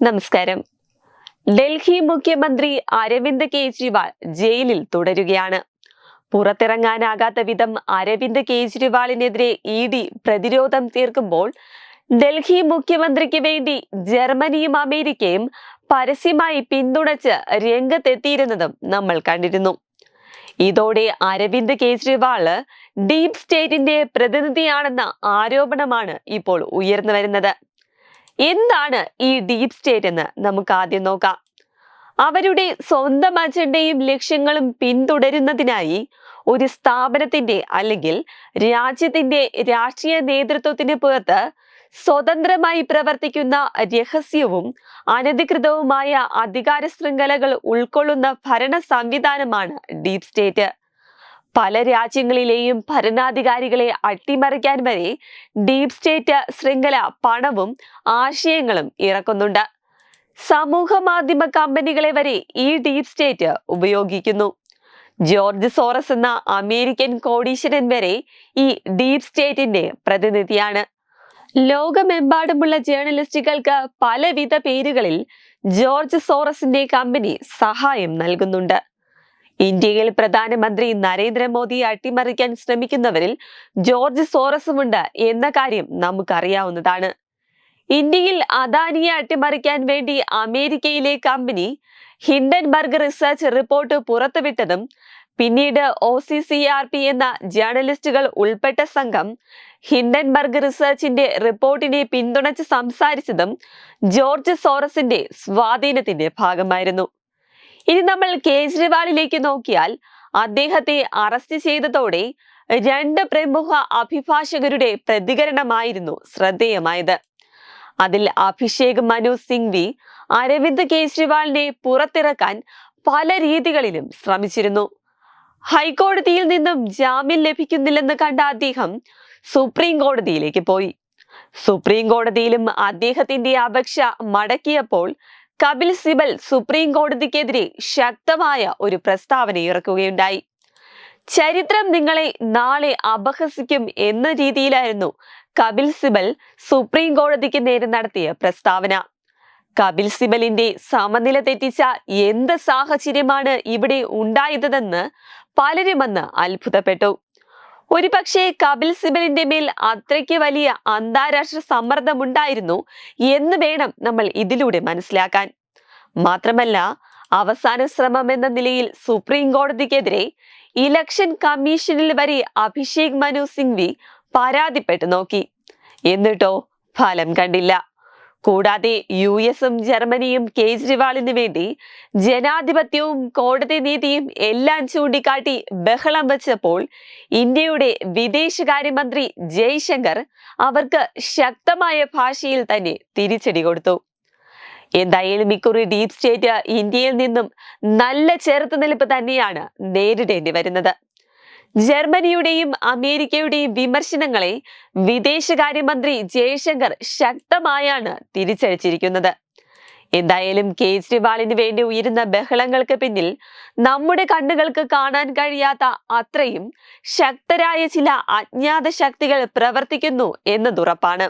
നമസ്കാരം. ഡൽഹി മുഖ്യമന്ത്രി അരവിന്ദ് കെജ്രിവാൾ ജയിലിൽ തുടരുകയാണ്. പുറത്തിറങ്ങാനാകാത്ത വിധം അരവിന്ദ് കെജ്രിവാളിനെതിരെ ഇ ഡി പ്രതിരോധം തീർക്കുമ്പോൾ ഡൽഹി മുഖ്യമന്ത്രിക്ക് വേണ്ടി ജർമ്മനിയും അമേരിക്കയും പരസ്യമായി പിന്തുണച്ച് രംഗത്തെത്തിയിരുന്നതും നമ്മൾ കണ്ടിരുന്നു. ഇതോടെ അരവിന്ദ് കെജ്രിവാൾ ഡീപ് സ്റ്റേറ്റിന്റെ പ്രതിനിധിയാണെന്ന ആരോപണമാണ് ഇപ്പോൾ ഉയർന്നു വരുന്നത്. എന്താണ് ഈ ഡീപ് സ്റ്റേറ്റ് എന്ന് നമുക്ക് ആദ്യം നോക്കാം. അവരുടെ സ്വന്തം അജണ്ടയും ലക്ഷ്യങ്ങളും പിന്തുടരുന്നതിനായി ഒരു സ്ഥാപനത്തിന്റെ അല്ലെങ്കിൽ രാജ്യത്തിന്റെ രാഷ്ട്രീയ നേതൃത്വത്തിന് പുറത്ത് സ്വതന്ത്രമായി പ്രവർത്തിക്കുന്ന രഹസ്യവും അനധികൃതവുമായ അധികാര ശൃംഖലകൾ ഉൾക്കൊള്ളുന്ന ഭരണ സംവിധാനമാണ് ഡീപ് സ്റ്റേറ്റ് പല രാജ്യങ്ങളിലെയും ഭരണാധികാരികളെ അട്ടിമറിക്കാൻ വരെ ഡീപ് സ്റ്റേറ്റ് ശൃംഖല പണവും ആശയങ്ങളും ഇറക്കുന്നുണ്ട്. സമൂഹ മാധ്യമ കമ്പനികളെ വരെ ഈ ഡീപ് സ്റ്റേറ്റ് ഉപയോഗിക്കുന്നു. ജോർജ് സോറസ് എന്ന അമേരിക്കൻ കോടീശ്വരൻ വരെ ഈ ഡീപ് സ്റ്റേറ്റിന്റെ പ്രതിനിധിയാണ്. ലോകമെമ്പാടുമുള്ള ജേർണലിസ്റ്റുകൾക്ക് പലവിധ പേരുകളിൽ ജോർജ് സോറസിന്റെ കമ്പനി സഹായം നൽകുന്നുണ്ട്. ഇന്ത്യയിൽ പ്രധാനമന്ത്രി നരേന്ദ്രമോദിയെ അട്ടിമറിക്കാൻ ശ്രമിക്കുന്നവരിൽ ജോർജ് സോറസുമുണ്ട് എന്ന കാര്യം നമുക്കറിയാവുന്നതാണ്. ഇന്ത്യയിൽ അദാനിയെ അട്ടിമറിക്കാൻ വേണ്ടി അമേരിക്കയിലെ കമ്പനി ഹിൻഡൻബർഗ് റിസർച്ച് റിപ്പോർട്ട് പുറത്തുവിട്ടതും പിന്നീട് O C C R P എന്ന ജേർണലിസ്റ്റുകൾ ഉൾപ്പെട്ട സംഘം ഹിൻഡൻബർഗ് റിസർച്ചിന്റെ റിപ്പോർട്ടിനെ പിന്തുണച്ച് സംസാരിച്ചതും ജോർജ് സോറസിന്റെ സ്വാധീനത്തിന്റെ ഭാഗമായിരുന്നു. ഇനി നമ്മൾ കേജ്രിവാളിലേക്ക് നോക്കിയാൽ അദ്ദേഹത്തെ അറസ്റ്റ് ചെയ്തതോടെ രണ്ട് പ്രമുഖ അഭിഭാഷകരുടെ പ്രതികരണമായിരുന്നു ശ്രദ്ധേയമായത്. അതിൽ അഭിഷേക് മനു സിംഗ്വി അരവിന്ദ് കേജ്രിവാളിനെ പുറത്തിറക്കാൻ പല രീതികളിലും ശ്രമിച്ചിരുന്നു. ഹൈക്കോടതിയിൽ നിന്നും ജാമ്യം ലഭിക്കുന്നില്ലെന്ന് കണ്ട അദ്ദേഹം സുപ്രീം കോടതിയിലേക്ക് പോയി. സുപ്രീം കോടതിയിലും അദ്ദേഹത്തിന്റെ അപേക്ഷ മടക്കിയപ്പോൾ കപിൽ സിബൽ സുപ്രീം കോടതിക്കെതിരെ ശക്തമായ ഒരു പ്രസ്താവന ഇറക്കുകയുണ്ടായി. ചരിത്രം നിങ്ങളെ നാളെ അപഹസിക്കും എന്ന രീതിയിലായിരുന്നു കപിൽ സിബൽ സുപ്രീം കോടതിക്ക് നേരെ നടത്തിയ പ്രസ്താവന. കപിൽ സിബലിന്റെ സമനില തെറ്റിച്ച എന്ത് സാഹചര്യമാണ് ഇവിടെ ഉണ്ടായതെന്ന് പലരുമെന്ന് അത്ഭുതപ്പെട്ടു. ഒരുപക്ഷെ കപിൽ സിബലിന്റെ മേൽ അത്രയ്ക്ക് വലിയ അന്താരാഷ്ട്ര സമ്മർദ്ദമുണ്ടായിരുന്നു എന്ന് വേണം നമ്മൾ ഇതിലൂടെ മനസ്സിലാക്കാൻ. മാത്രമല്ല അവസാന ശ്രമം എന്ന നിലയിൽ സുപ്രീം കോടതിക്കെതിരെ ഇലക്ഷൻ കമ്മീഷനിൽ വരെ അഭിഷേക് മനു സിംഗ്വി പരാതിപ്പെട്ടു നോക്കി. എന്നിട്ടോ ഫലം കണ്ടില്ല. കൂടാതെ യു എസും ജർമ്മനിയും കേജ്രിവാളിന് വേണ്ടി ജനാധിപത്യവും കോടതി നീതിയും എല്ലാം ചൂണ്ടിക്കാട്ടി ബഹളം വെച്ചപ്പോൾ ഇന്ത്യയുടെ വിദേശകാര്യമന്ത്രി ജയശങ്കർ അവർക്ക് ശക്തമായ ഭാഷയിൽ തന്നെ തിരിച്ചടി കൊടുത്തു. എന്തായാലും ഇക്കുറി ഡീപ് സ്റ്റേറ്റ് ഇന്ത്യയിൽ നിന്നും നല്ല ചെറുത്തുനിൽപ്പ് തന്നെയാണ് നേരിടേണ്ടി വരുന്നത്. ജർമ്മനിയുടെയും അമേരിക്കയുടെയും വിമർശനങ്ങളെ വിദേശകാര്യമന്ത്രി ജയശങ്കർ ശക്തമായാണ് തിരിച്ചടിച്ചിരിക്കുന്നത്. എന്തായാലും കേജ്രിവാളിന് വേണ്ടി ഉയരുന്ന ബഹളങ്ങൾക്ക് പിന്നിൽ നമ്മുടെ കണ്ണുകൾക്ക് കാണാൻ കഴിയാത്ത അത്രയും ശക്തരായ ചില അജ്ഞാത ശക്തികൾ പ്രവർത്തിക്കുന്നു എന്നതുറപ്പാണ്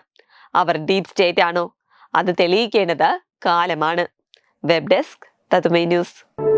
അവർ ഡീപ് സ്റ്റേറ്റ് ആണോ അത് തെളിയിക്കേണ്ടത് കാലമാണ്. Web desk Tathumai news.